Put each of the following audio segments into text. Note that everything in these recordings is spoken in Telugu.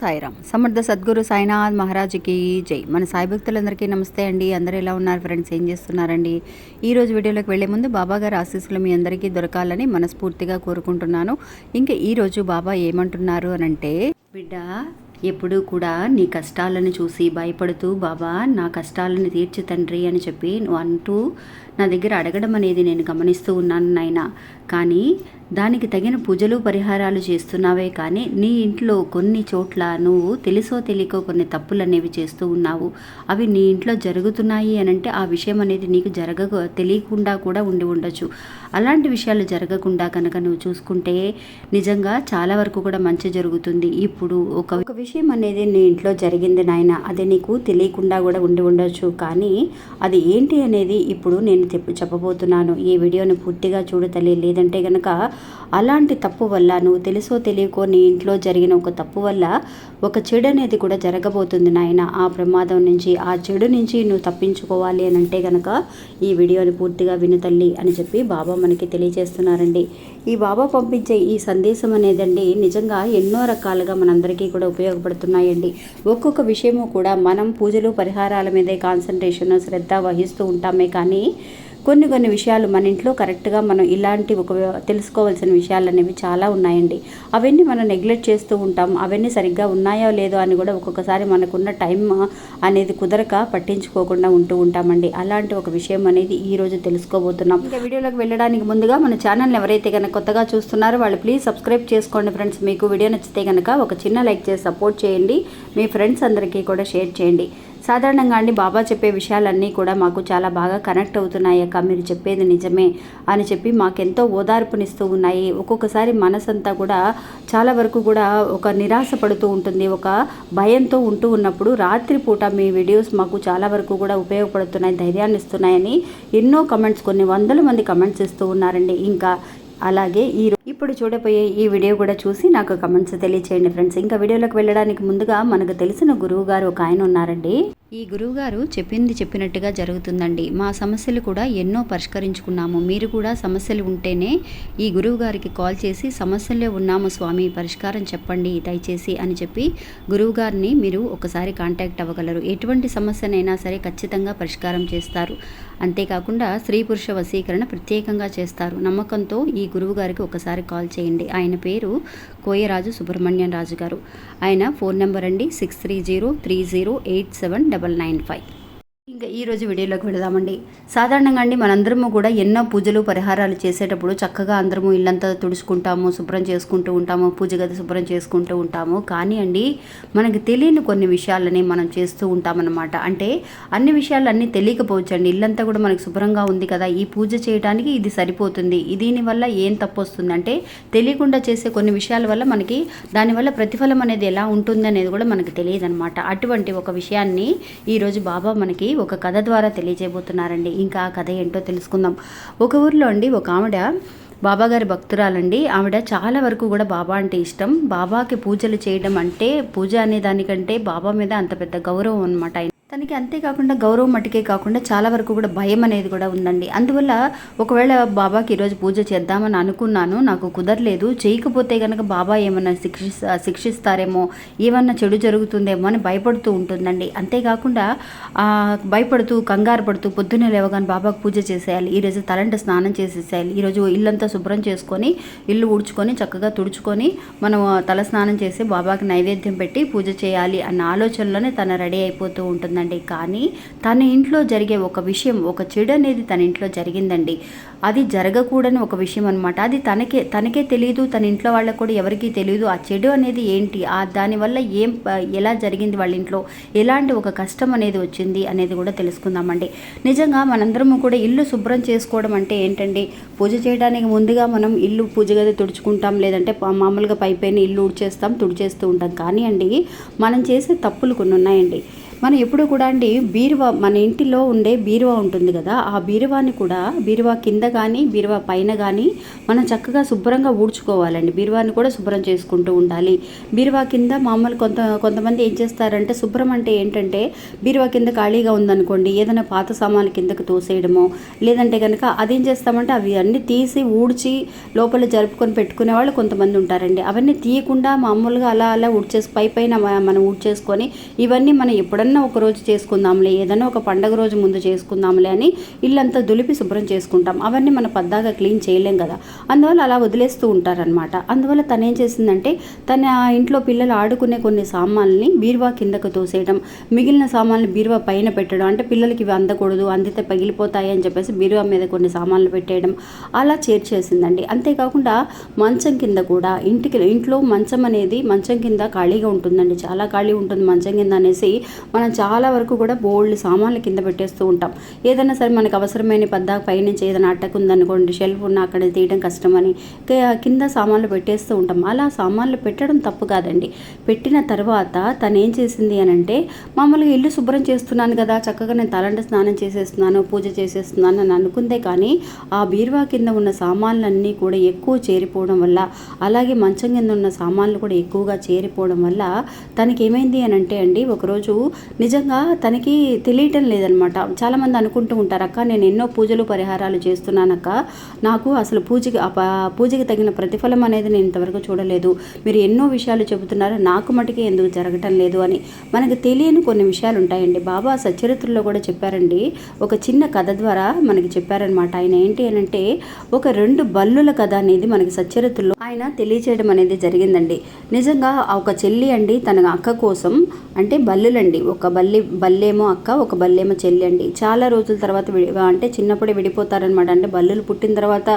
సాయిరామ్. సమర్థ సద్గురు సాయినాథ్ మహారాజుకి జై. మన సాయి భక్తులందరికీ నమస్తే అండి. అందరూ ఎలా ఉన్నారు ఫ్రెండ్స్? ఏం చేస్తున్నారండి? ఈ రోజు వీడియోలోకి వెళ్ళే ముందు బాబా గారి ఆశీస్సులు మీ అందరికీ దొరకాలని మనస్ఫూర్తిగా కోరుకుంటున్నాను. ఇంకా ఈరోజు బాబా ఏమంటున్నారు అని అంటే బిడ్డ ఎప్పుడూ కూడా నీ కష్టాలను చూసి భయపడుతూ బాబా నా కష్టాలను తీర్చు తండ్రి అని చెప్పి నువ్వు అంటూ నా దగ్గర అడగడం అనేది నేను గమనిస్తూ ఉన్నాను నాయన. కానీ దానికి తగిన పూజలు పరిహారాలు చేస్తున్నావే కానీ నీ ఇంట్లో కొన్ని చోట్ల నువ్వు తెలుసో తెలియకో కొన్ని తప్పులు అనేవి చేస్తూ ఉన్నావు. అవి నీ ఇంట్లో జరుగుతున్నాయి అని అంటే ఆ విషయం అనేది నీకు జరగ తెలియకుండా కూడా ఉండి ఉండొచ్చు. అలాంటి విషయాలు జరగకుండా కనుక నువ్వు చూసుకుంటే నిజంగా చాలా వరకు కూడా మంచి జరుగుతుంది. ఇప్పుడు ఒక ఒక విషయం అనేది నీ ఇంట్లో జరిగింది నాయన అది నీకు తెలియకుండా కూడా ఉండి ఉండొచ్చు. కానీ అది ఏంటి అనేది ఇప్పుడు నేను చెప్పబోతున్నాను. ఈ వీడియోని పూర్తిగా చూడు తల్లి. లేదంటే కనుక అలాంటి తప్పు వల్ల నువ్వు తెలుసో తెలియకో నీ ఇంట్లో జరిగిన ఒక తప్పు వల్ల ఒక చెడు అనేది కూడా జరగబోతుంది నాయన. ఆ ప్రమాదం నుంచి ఆ చెడు నుంచి నువ్వు తప్పించుకోవాలి అని అంటే కనుక ఈ వీడియోని పూర్తిగా విను తల్లి అని చెప్పి బాబా మనకి తెలియజేస్తున్నారండి. ఈ బాబా పంపించే ఈ సందేశం అనేదండి నిజంగా ఎన్నో రకాలుగా మనందరికీ కూడా ఉపయోగపడుతున్నాయండి. ఒక్కొక్క విషయము కూడా మనం పూజలు పరిహారాల మీదే కాన్సన్ట్రేషన్ శ్రద్ధ వహిస్తూ ఉంటామే కానీ కొన్ని కొన్ని విషయాలు మన ఇంట్లో కరెక్ట్గా మనం ఇలాంటి ఒక తెలుసుకోవాల్సిన విషయాలు అనేవి చాలా ఉన్నాయండి. అవన్నీ మనం నెగ్లెక్ట్ చేస్తూ ఉంటాం. అవన్నీ సరిగ్గా ఉన్నాయో లేదో అని కూడా ఒక్కొక్కసారి మనకున్న టైం అనేది కుదరక పట్టించుకోకుండా ఉంటూ ఉంటామండి. అలాంటి ఒక విషయం అనేది ఈ రోజు తెలుసుకోబోతున్నాం. ఇంకా వీడియోలోకి వెళ్ళడానికి ముందుగా మన ఛానల్ ఎవరైతే కనుక కొత్తగా చూస్తున్నారో వాళ్ళు ప్లీజ్ సబ్స్క్రైబ్ చేసుకోండి ఫ్రెండ్స్. మీకు వీడియో నచ్చితే కనుక ఒక చిన్న లైక్ చేసి సపోర్ట్ చేయండి. మీ ఫ్రెండ్స్ అందరికీ కూడా షేర్ చేయండి. సాధారణంగా అండి బాబా చెప్పే విషయాలన్నీ కూడా మాకు చాలా బాగా కనెక్ట్ అవుతున్నాయి అక్క మీరు చెప్పేది నిజమే అని చెప్పి మాకెంతో ఓదార్పునిస్తూ ఉన్నాయి. ఒక్కొక్కసారి మనసంతా కూడా చాలా వరకు కూడా ఒక నిరాశ పడుతూ ఉంటుంది ఒక భయంతో ఉంటూ ఉన్నప్పుడు రాత్రిపూట మీ వీడియోస్ మాకు చాలా వరకు కూడా ఉపయోగపడుతున్నాయి ధైర్యాన్ని ఇస్తున్నాయని ఎన్నో కమెంట్స్ కొన్ని వందల మంది కమెంట్స్ ఇస్తూ ఉన్నారండి. ఇంకా అలాగే ఈ ఇప్పుడు చూడబోయే ఈ వీడియో కూడా చూసి నాకు కమెంట్స్ తెలియచేయండి ఫ్రెండ్స్ ఇంకా వీడియోలోకి వెళ్ళడానికి ముందుగా మనకు తెలిసిన గురువు గారు ఒక ఆయన ఉన్నారండి. ఈ గురువుగారు చెప్పింది చెప్పినట్టుగా జరుగుతుందండి. మా సమస్యలు కూడా ఎన్నో పరిష్కరించుకున్నాము. మీరు కూడా సమస్యలు ఉంటేనే ఈ గురువు గారికి కాల్ చేసి సమస్యల్లో ఉన్నాము స్వామి పరిష్కారం చెప్పండి దయచేసి అని చెప్పి గురువుగారిని మీరు ఒకసారి కాంటాక్ట్ అవ్వగలరు. ఎటువంటి సమస్యనైనా సరే ఖచ్చితంగా పరిష్కారం చేస్తారు. అంతేకాకుండా స్త్రీ పురుష వశీకరణ ప్రత్యేకంగా చేస్తారు. నమ్మకంతో ఈ గురువుగారికి ఒకసారి కాల్ చేయండి. ఆయన పేరు కోయరాజు సుబ్రహ్మణ్యం రాజు గారు ఆయన ఫోన్ నెంబర్ అండి. Six three zero three zero eight seven double nine five ఇంకా ఈరోజు వీడియోలోకి వెళదామండి. సాధారణంగా అండి మనందరము కూడా ఎన్నో పూజలు పరిహారాలు చేసేటప్పుడు చక్కగా అందరము ఇల్లంతా తుడుచుకుంటాము శుభ్రం చేసుకుంటూ ఉంటాము పూజ గది శుభ్రం చేసుకుంటూ ఉంటాము. కానీ అండి మనకి తెలియని కొన్ని విషయాలని మనం చేస్తూ ఉంటామన్నమాట. అంటే అన్ని విషయాలు అన్నీ తెలియకపోవచ్చు అండి ఇల్లంతా కూడా మనకు శుభ్రంగా ఉంది కదా ఈ పూజ చేయడానికి ఇది సరిపోతుంది. దీనివల్ల ఏం తప్పు వస్తుంది అంటే తెలియకుండా చేసే కొన్ని విషయాల వల్ల మనకి దానివల్ల ప్రతిఫలం అనేది ఎలా ఉంటుంది అనేది కూడా మనకు తెలియదు అనమాట అటువంటి ఒక విషయాన్ని ఈరోజు బాబా మనకి ఒక కథ ద్వారా తెలియజేయబోతున్నారండి. ఇంకా ఆ కథ ఏంటో తెలుసుకుందాం. ఒక ఊర్లో అండి ఒక ఆవిడ బాబాగారి భక్తురాలండి. ఆవిడ చాలా వరకు కూడా బాబా అంటే ఇష్టం. బాబాకి పూజలు చేయడం అంటే పూజ అనే దానికంటే బాబా మీద అంత పెద్ద గౌరవం అనమాట తనకి అంతేకాకుండా గౌరవం మటుకే కాకుండా చాలా వరకు కూడా భయం అనేది కూడా ఉందండి. అందువల్ల ఒకవేళ బాబాకి ఈరోజు పూజ చేద్దామని అనుకున్నాను నాకు కుదరలేదు. చేయకపోతే కనుక బాబా ఏమన్నా శిక్షి శిక్షిస్తారేమో ఏమన్నా చెడు జరుగుతుందేమో అని భయపడుతూ ఉంటుందండి. అంతేకాకుండా భయపడుతూ కంగారు పడుతూ పొద్దున్నే లేవగానే బాబాకు పూజ చేసేయాలి. ఈరోజు తలంట స్నానం చేసేసేయాలి. ఈరోజు ఇల్లంతా శుభ్రం చేసుకొని ఇల్లు ఊడ్చుకొని చక్కగా తుడుచుకొని మనం తల స్నానం చేసి బాబాకి నైవేద్యం పెట్టి పూజ చేయాలి అన్న ఆలోచనలోనే తన రెడీ అయిపోతూ ఉంటుంది ఉంటుందండి కానీ తన ఇంట్లో జరిగే ఒక విషయం ఒక చెడు అనేది తన ఇంట్లో జరిగిందండి. అది జరగకూడని ఒక విషయం అనమాట అది తనకే తనకే తెలియదు తన ఇంట్లో వాళ్ళకు కూడా ఎవరికీ తెలియదు ఆ చెడు అనేది ఏంటి ఆ దానివల్ల ఏం ఎలా జరిగింది వాళ్ళ ఇంట్లో ఎలాంటి ఒక కష్టం అనేది వచ్చింది అనేది కూడా తెలుసుకుందామండి. నిజంగా మనందరము కూడా ఇల్లు శుభ్రం చేసుకోవడం అంటే ఏంటండి పూజ చేయడానికి ముందుగా మనం ఇల్లు పూజ గది తుడుచుకుంటాం లేదంటే మామూలుగా పైపైన ఇల్లు ఉడిచేస్తాం తుడిచేస్తూ ఉంటాం. కానీ అండి మనం చేసే తప్పులు కొన్ని ఉన్నాయండి. మనం ఎప్పుడు కూడా అండి బీరువా మన ఇంటిలో ఉండే బీరువా ఉంటుంది కదా ఆ బీరువాని కూడా బీరువా కింద కానీ బీరువా పైన కానీ మనం చక్కగా శుభ్రంగా ఊడ్చుకోవాలండి. బీరువాని కూడా శుభ్రం చేసుకుంటూ ఉండాలి. బీరువా కింద మామూలు కొంత కొంతమంది ఏం చేస్తారంటే శుభ్రం అంటే ఏంటంటే బీరువా కింద ఖాళీగా ఉందనుకోండి ఏదైనా పాత సామాన్లు కిందకు తోసేయడమో లేదంటే కనుక అదేం చేస్తామంటే అవి అన్నీ తీసి ఊడ్చి లోపల జరుపుకొని పెట్టుకునే వాళ్ళు కొంతమంది ఉంటారండి. అవన్నీ తీయకుండా మామూలుగా అలా అలా ఊడ్చేసి పై పైన మనం ఊడ్చేసుకొని ఇవన్నీ మనం ఎప్పుడన్నా ఒక రోజు చేసుకుందాంలే ఏదైనా ఒక పండగ రోజు ముందు చేసుకుందాంలే అని ఇల్లంతా దులిపి శుభ్రం చేసుకుంటాం. అవన్నీ మనం పద్దాగా క్లీన్ చేయలేం కదా. అందువల్ల అలా వదిలేస్తూ ఉంటారనమాట అందువల్ల తను ఏం చేసిందంటే తన ఇంట్లో పిల్లలు ఆడుకునే కొన్ని సామాన్లని బీరువా కిందకు తోసేయడం మిగిలిన సామాన్లు బీరువా పైన పెట్టడం అంటే పిల్లలకి ఇవి అందకూడదు అందితే పగిలిపోతాయి అని చెప్పేసి బీరువా మీద కొన్ని సామాన్లు పెట్టేయడం అలా చేర్చేసిందండి అంతేకాకుండా మంచం కింద కూడా ఇంటికి ఇంట్లో మంచం అనేది మంచం కింద ఖాళీగా ఉంటుందండి. చాలా ఖాళీ ఉంటుంది మంచం కింద అనేసి మనం చాలా వరకు కూడా బోల్డ్ సామాన్లు కింద పెట్టేస్తూ ఉంటాం. ఏదైనా సరే మనకు అవసరమైన పెద్ద పైనుంచి ఏదైనా అట్టకు ఉందనుకోండి షెల్ఫ్ ఉన్న అక్కడ తీయడం కష్టమని కింద సామాన్లు పెట్టేస్తూ ఉంటాం. అలా సామాన్లు పెట్టడం తప్పు కాదండి. పెట్టిన తర్వాత తను ఏం చేసింది అని అంటే మామూలుగా ఇల్లు శుభ్రం చేస్తున్నాను కదా చక్కగా నేను తలంట స్నానం చేసేస్తున్నాను పూజ చేసేస్తున్నాను అని అనుకుందే కానీ ఆ బీరువా కింద ఉన్న సామాన్లన్నీ కూడా ఎక్కువ చేరిపోవడం వల్ల అలాగే మంచం కింద ఉన్న సామాన్లు కూడా ఎక్కువగా చేరిపోవడం వల్ల తనకి ఏమైంది అని అంటే అండి ఒకరోజు నిజంగా తనకి తెలియటం లేదనమాట. చాలామంది అనుకుంటూ ఉంటారు అక్క నేను ఎన్నో పూజలు పరిహారాలు చేస్తున్నానక్క. నాకు అసలు పూజకి పూజకి తగిన ప్రతిఫలం అనేది నేను ఇంతవరకు చూడలేదు. మీరు ఎన్నో విషయాలు చెబుతున్నారు నాకు మటుకే ఎందుకు జరగటం లేదు అని. మనకు తెలియని కొన్ని విషయాలు ఉంటాయండి బాబా సచరిత్రలో కూడా చెప్పారండి. ఒక చిన్న కథ ద్వారా మనకి చెప్పారనమాట. ఆయన ఏంటి అని అంటే ఒక రెండు బల్లుల కథ అనేది మనకి సచరిత్రలో ఆయన తెలియచేయడం అనేది జరిగిందండి. నిజంగా ఆ ఒక చెల్లి అండి తన అక్క కోసం అంటే బల్లులండి. ఒక బల్లి బల్లేమో అక్క ఒక బల్లేమో చెల్లి అండి. చాలా రోజుల తర్వాత అంటే చిన్నప్పుడే విడిపోతారనమాట అంటే బల్లులు పుట్టిన తర్వాత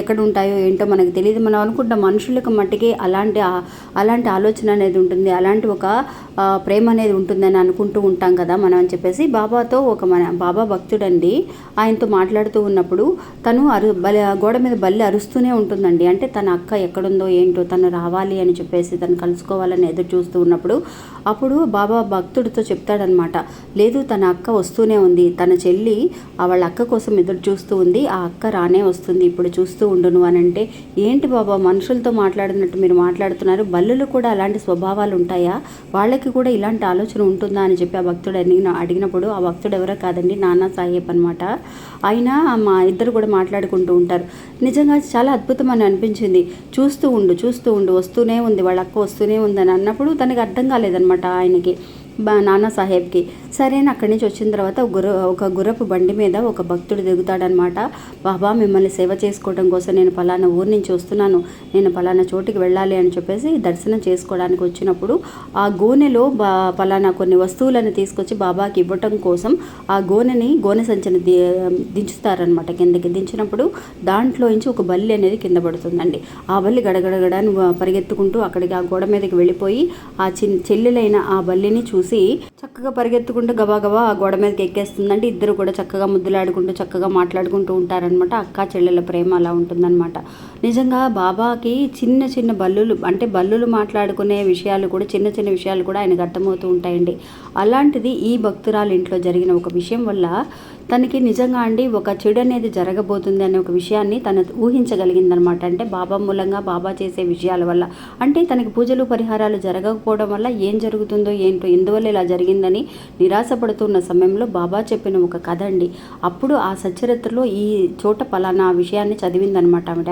ఎక్కడ ఉంటాయో ఏంటో మనకు తెలియదు మనం అనుకుంటాం మనుషులకు మట్టికి అలాంటి అలాంటి ఆలోచన అనేది ఉంటుంది. అలాంటి ఒక ప్రేమ అనేది ఉంటుందని అనుకుంటూ ఉంటాం కదా మనం అని చెప్పేసి బాబాతో ఒక మన బాబా భక్తుడండి. ఆయనతో మాట్లాడుతూ ఉన్నప్పుడు తను అరు బలి గోడ మీద బల్లి అరుస్తూనే ఉంటుందండి. అంటే తన అక్క ఎక్కడుందో ఏంటో తను రావాలి అని చెప్పేసి తను కలుసుకోవాలని ఎదురు చూస్తూ ఉన్నప్పుడు అప్పుడు బాబా భక్తుడితో చెప్తాడనమాట. లేదు తన అక్క వస్తూనే ఉంది. తన చెల్లి వాళ్ళ అక్క కోసం ఎదురు చూస్తూ ఉంది. ఆ అక్క రానే వస్తుంది. ఇప్పుడు చూస్తూ ఉండును అని అంటే ఏంటి బాబా మనుషులతో మాట్లాడినట్టు మీరు మాట్లాడుతున్నారు? బల్లులు కూడా అలాంటి స్వభావాలు ఉంటాయా? వాళ్ళకి కూడా ఇలాంటి ఆలోచన ఉంటుందా? అని చెప్పి ఆ భక్తుడు అడిగిన అడిగినప్పుడు ఆ భక్తుడు ఎవరో కాదండి నానా సాహేబ్ అనమాట ఆయన మా ఇద్దరు కూడా మాట్లాడుకుంటూ ఉంటారు. నిజంగా చాలా అద్భుతం అని అనిపించింది. చూస్తూ ఉండు చూస్తూ ఉండు వస్తూనే ఉంది. వాళ్ళ అక్క వస్తూనే ఉందని అన్నప్పుడు తనకి అర్థం కాలేదనమాట ఆయనకి. నానా సాహెబ్కి. సరే అని అక్కడి నుంచి వచ్చిన తర్వాత గుర్ర ఒక గుర్రపు బండి మీద ఒక భక్తుడు దిగుతాడనమాట బాబా మిమ్మల్ని సేవ చేసుకోవడం కోసం నేను పలానా ఊరి నుంచి వస్తున్నాను. నేను పలానా చోటికి వెళ్ళాలి అని చెప్పేసి దర్శనం చేసుకోవడానికి వచ్చినప్పుడు ఆ గోనెలో బా పలానా కొన్ని వస్తువులను తీసుకొచ్చి బాబాకి ఇవ్వటం కోసం ఆ గోనెని గోనె సంచిని ది దించుతారనమాట కిందకి దించినప్పుడు దాంట్లో నుంచి ఒక బల్లి అనేది కింద పడుతుందండి. ఆ బల్లి గడగడగడని పరిగెత్తుకుంటూ అక్కడికి ఆ గోడ మీదకి వెళ్ళిపోయి ఆ చిన్న చెల్లెలైన ఆ బల్లిని చూ చూసి చక్కగా పరిగెత్తుకుంటూ గబాగబా ఆ గోడ మీదకి ఎక్కేస్తుందండి ఇద్దరు కూడా చక్కగా ముద్దులాడుకుంటూ చక్కగా మాట్లాడుకుంటూ ఉంటారనమాట అక్క చెల్లెల ప్రేమ అలా ఉంటుందన్నమాట. నిజంగా బాబాకి చిన్న చిన్న బల్లులు అంటే బల్లులు మాట్లాడుకునే విషయాలు కూడా చిన్న చిన్న విషయాలు కూడా ఆయనకు అర్థమవుతూ ఉంటాయండి. అలాంటిది ఈ భక్తురాలు ఇంట్లో జరిగిన ఒక విషయం వల్ల తనకి నిజంగా అండి ఒక చెడు అనేది జరగబోతుంది అనే ఒక విషయాన్ని తను ఊహించగలిగిందనమాట. అంటే బాబా మూలంగా బాబా చేసే విషయాల వల్ల. అంటే తనకి పూజలు పరిహారాలు జరగకపోవడం వల్ల ఏం జరుగుతుందో ఏంటో ఎందువల్ల ఇలా జరిగిందని నిరాశపడుతున్న సమయంలో బాబా చెప్పిన ఒక కథ అండి. అప్పుడు ఆ సచరిత్రలో ఈ చోట పలానా విషయాన్ని చదివిందనమాట ఆవిడ.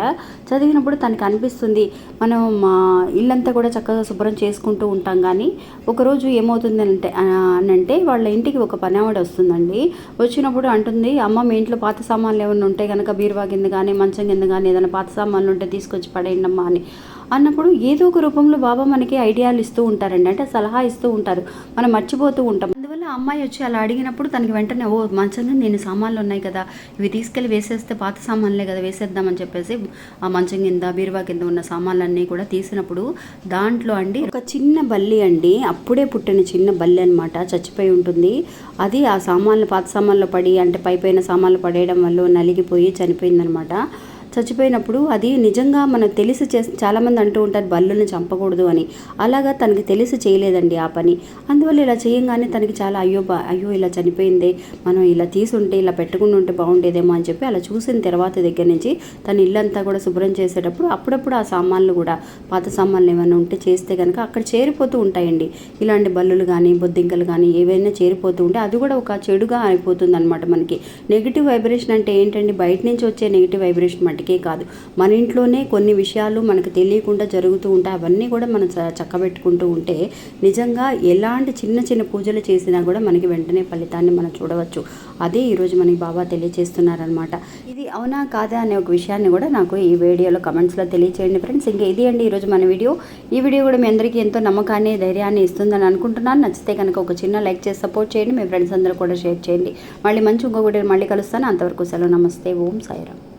చదివినప్పుడు తనకు అనిపిస్తుంది మనం మా ఇల్లంతా కూడా చక్కగా శుభ్రం చేసుకుంటూ ఉంటాం కానీ ఒకరోజు ఏమవుతుంది అంటే అని అంటే వాళ్ళ ఇంటికి ఒక పని ఆవిడ వస్తుందండి. వచ్చినప్పుడు అంటుంది అమ్మ మీ ఇంట్లో పాత సామాన్లు ఏమైనా ఉంటే కనుక బీరువా కింద కానీ మంచం కింద కానీ ఏదైనా పాత సామాన్లు ఉంటే తీసుకొచ్చి పడేయండి అమ్మా అని. అన్నప్పుడు ఏదో ఒక రూపంలో బాబా మనకి ఐడియాలు ఇస్తూ ఉంటారండి. అంటే సలహా ఇస్తూ ఉంటారు. మనం మర్చిపోతూ ఉంటాం. అందువల్ల ఆ అమ్మాయి వచ్చి అలా అడిగినప్పుడు తనకి వెంటనే ఓ మంచంలో నేను సామాన్లు ఉన్నాయి కదా. ఇవి తీసుకెళ్ళి వేసేస్తే పాత సామాన్లే కదా వేసేద్దామని చెప్పేసి ఆ మంచం కింద బీరువా కింద ఉన్న సామాన్లన్నీ కూడా తీసినప్పుడు దాంట్లో అండి ఒక చిన్న బల్లి అండి. అప్పుడే పుట్టిన చిన్న బల్లి అనమాట చచ్చిపోయి ఉంటుంది. అది ఆ సామాన్లు పాత సామాన్లు పడి అంటే పైపైన సామాన్లు పడేయడం వల్ల నలిగిపోయి చనిపోయిందనమాట చచ్చిపోయినప్పుడు అది నిజంగా మనకు తెలిసి చే చాలామంది అంటూ ఉంటారు బల్లుని చంపకూడదు అని. అలాగా తనకి తెలిసి చేయలేదండి ఆ పని. అందువల్ల ఇలా చేయంగానే తనకి చాలా అయ్యో బా అయ్యో ఇలా చనిపోయిందే మనం ఇలా తీసుంటే ఇలా పెట్టుకుని ఉంటే బాగుండేదేమో అని చెప్పి అలా చూసిన తర్వాత దగ్గర నుంచి తన ఇల్లంతా కూడా శుభ్రం చేసేటప్పుడు అప్పుడప్పుడు ఆ సామాన్లు కూడా పాత సామాన్లు ఏమైనా ఉంటే చేస్తే కనుక అక్కడ చేరిపోతూ ఉంటాయండి. ఇలాంటి బల్లులు కానీ బొద్దింకలు కానీ ఏవైనా చేరిపోతూ ఉంటే అది కూడా ఒక చెడుగా అయిపోతుంది అనమాట మనకి. నెగిటివ్ వైబ్రేషన్ అంటే ఏంటండి? బయట నుంచి వచ్చే నెగిటివ్ వైబ్రేషన్ మటుకే కాదు. మన ఇంట్లోనే కొన్ని విషయాలు మనకు తెలియకుండా జరుగుతూ ఉంటాయి. అవన్నీ కూడా మనం చ- చక్కబెట్టుకుంటూ ఉంటే నిజంగా ఎలాంటి చిన్న చిన్న పూజలు చేసినా కూడా మనకి వెంటనే ఫలితాన్ని మనం చూడవచ్చు. అదే ఈరోజు మనకి బాబా తెలియజేస్తున్నారనమాట ఇది అవునా కాదా అనే ఒక విషయాన్ని కూడా నాకు ఈ వీడియోలో కమెంట్స్లో తెలియచేయండి ఫ్రెండ్స్. ఇంకా ఇది అండి ఈరోజు మన వీడియో. ఈ వీడియో కూడా మీ అందరికీ ఎంతో నమ్మకాన్ని ధైర్యాన్ని ఇస్తుందని అనుకుంటున్నాను. నచ్చితే కనుక ఒక చిన్న లైక్ చేసి సపోర్ట్ చేయండి. మీ ఫ్రెండ్స్ అందరూ కూడా షేర్ చేయండి. మళ్ళీ మంచి ఇంకొకటి మళ్ళీ కలుస్తాను. అంతవరకు సెలవు. నమస్తే. ఓం సాయిరామ్.